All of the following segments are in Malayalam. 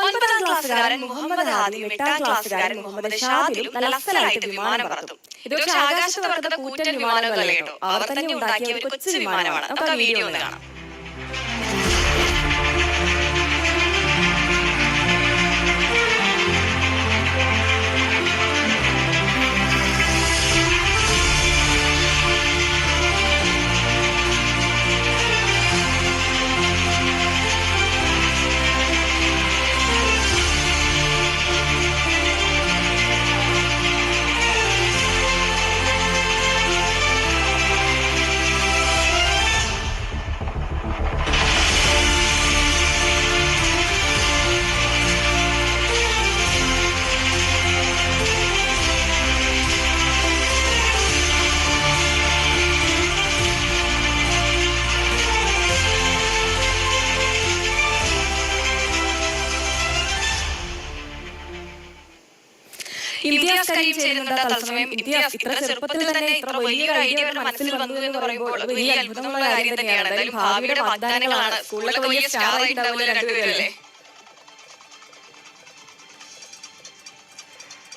ഒൻപതാം ക്ലാസ്സുകാരൻ മുഹമ്മദ് ഹാദിയും എട്ടാം ക്ലാസ്സുകാരൻ മുഹമ്മദ് ഷാദിലും നല്ല വിമാനം പറത്തും. ഇത് ആകാശത്ത് കൂറ്റൻ വിമാനമല്ല കേട്ടോ. അവർ തന്നെ ഉണ്ടാക്കിയ ഒരു കൊച്ചു വിമാനമാണ്. നമുക്ക് വീഡിയോ ഒന്ന് കാണാം. ഇംതിയാസ് കരീം ചേരുന്നുണ്ട് തത്സമയം. ഇംതിയാസ് ഇത്ര ചെറുപ്പത്തിൽ തന്നെ ഇത്ര വലിയ ഐഡിയ അവരുടെ മനസ്സിൽ വന്നു എന്ന് പറയുമ്പോൾ വലിയ അത്ഭുതമുള്ള കാര്യം തന്നെയാണ്. എന്തായാലും ഭാവിയുടെ വാഗ്ദാനങ്ങളാണ്. സ്കൂളിലൊക്കെ വലിയ സ്റ്റാർ ആയിട്ടുണ്ടാവില്ല രണ്ടുപേരല്ലേ?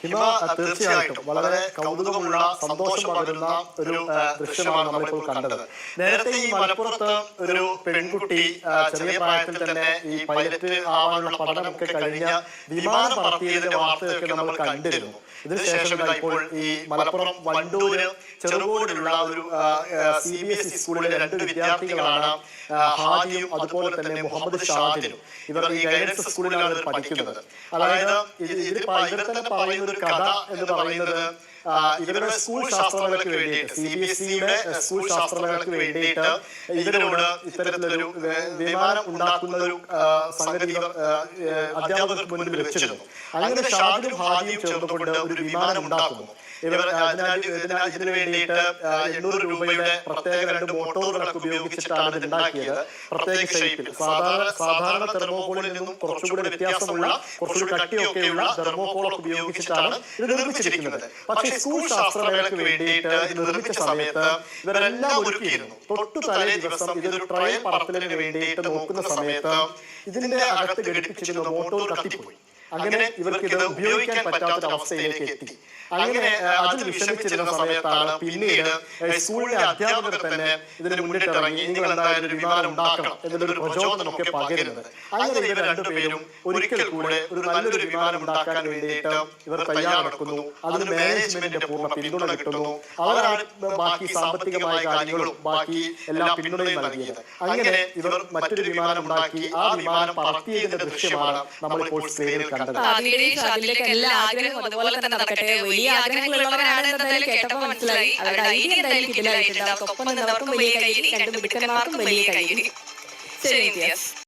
ഹിമ തീർച്ചയായിട്ടും. വളരെ കൗതുകമുള്ള സന്തോഷം പകരുന്ന ഒരു ദൃശ്യമാണ് നമ്മളിപ്പോൾ കണ്ടത്. നേരത്തെ ഈ മലപ്പുറത്ത് ഒരു പെൺകുട്ടി ചെറിയ പ്രായത്തിൽ തന്നെ ഈ പൈലറ്റ് ആവാനുള്ള പഠനമൊക്കെ കഴിഞ്ഞ വിമാനം പറത്തിയതിന്റെ വാർത്തയൊക്കെ നമ്മൾ കണ്ടിരുന്നു. ഇതിനുശേഷം ഇതാ ഇപ്പോൾ ഈ മലപ്പുറം വണ്ടൂര് ചെറുകോടിലുള്ള ഒരു സി ബി എസ് ഇ സ്കൂളിലെ രണ്ട് വിദ്യാർത്ഥികളാണ് ഹാദിയും അതുപോലെ തന്നെ മുഹമ്മദ് ഷാദിനും ഇവർ ഈ ഗൈഡൻസ് സ്കൂളിലാണ് പഠിക്കുന്നത്. അതായത് ഇത് ഇവർ തന്നെ പറയുന്ന ഒരു കഥ എന്ന് പറയുന്നത് ഇവരുടെ സ്കൂൾ ശാസ്ത്രങ്ങൾക്ക് വേണ്ടിയിട്ട് സി ബി എസ് സിയുടെ സ്കൂൾ ശാസ്ത്രങ്ങൾക്ക് വേണ്ടിയിട്ട് ഇവരോട് ഇത്തരത്തിലൊരു വിമാനം ഉണ്ടാക്കുന്ന ഒരു സംഗതി അധ്യാപകർക്ക് മുന്നിൽ വെച്ചിരുന്നു. അങ്ങനെ ഷാദിനും ഹാദിയും ചേർന്നുകൊണ്ട് ഒരു വിമാനം ഉണ്ടാക്കുന്നു. ഇവർ ഇതിനാ- വേണ്ടിയിട്ട് എണ്ണൂറ് രൂപയുടെ പ്രത്യേക രണ്ട് മോട്ടോറുകളൊക്കെ ഉപയോഗിച്ചിട്ടാണ് ഇത് ഉണ്ടാക്കിയത്. പ്രത്യേക ഷേപ്പിൽ. സാധാരണ സാധാരണ തെർമോകോളിൽ നിന്നും കുറച്ചുകൂടി വ്യത്യാസമുള്ള കുറച്ചുകൂടി കട്ടിയൊക്കെയുള്ള തെർമോകോളൊക്കെ ഉപയോഗിച്ചിട്ടാണ് ഇത് നിർമ്മിച്ചിരിക്കുന്നത് പക്ഷേ സ്കൂൾ ശാസ്ത്രമേളയ്ക്ക് വേണ്ടിയിട്ട് ഇത് നിർമ്മിച്ച സമയത്ത് ഇവരെല്ലാം ഒരുക്കിയിരുന്നു. തൊട്ടു തലേ ദിവസം ഇതൊരു ട്രയൽ പറത്തലിന് വേണ്ടിയിട്ട് നോക്കുന്ന സമയത്ത് ഇതിന്റെ അകത്ത് ഘടിപ്പിച്ചിരുന്ന മോട്ടോർ കത്തിപ്പോയി. അങ്ങനെ ഇവർക്ക് ഇത് ഉപയോഗിക്കാൻ പറ്റാത്ത അവസ്ഥയിലേക്ക് എത്തി. അങ്ങനെ അതിൽ വിഷമിച്ചിരുന്ന സമയത്താണ് പിന്നീട് സ്കൂളിലെ അധ്യാപകർ തന്നെ ഇതിന് മുന്നിട്ടിറങ്ങി നിങ്ങൾ എന്തായാലും ഒരു വിമാനം ഉണ്ടാക്കണം എന്നൊരു പ്രചോദനമൊക്കെ പകരുന്നത്. അങ്ങനെ ഇവർ രണ്ടുപേരും ഒരിക്കൽ കൂടെ ഒരു നല്ലൊരു വിമാനം ഉണ്ടാക്കാൻ വേണ്ടിയിട്ട് ഇവർ തയ്യാറെടുക്കുന്നു. അതിന് മാനേജ്മെന്റിന്റെ പൂർണ പിന്തുണ കിട്ടുന്നു. അവരാണ് ബാക്കി സാമ്പത്തികമായ കാര്യങ്ങളും ബാക്കി എല്ലാ പിന്തുണയും നൽകിയത്. അങ്ങനെ ഇവർ മറ്റൊരു വിമാനം ഉണ്ടാക്കി ആ വിമാനം പറത്തിയതിന്റെ ദൃശ്യമാണ് നമ്മളിപ്പോൾ സ്ക്രീനിൽ കണ്ടത് ഷാദിലേക്ക് എല്ലാ ആഗ്രഹവും അതുപോലെ തന്നെ നടക്കട്ടെ. വലിയ ആഗ്രഹങ്ങളുള്ളവരാണ് എന്തായാലും കേട്ടപ്പോൾ മനസ്സിലായി. അവരുടെ ഐഡിയ എന്തായാലും ഇതിലായിട്ടുണ്ട് അവർക്കൊപ്പം നിന്നവർക്കും വലിയ കൈയടി വലിയ കൈയടി ശരി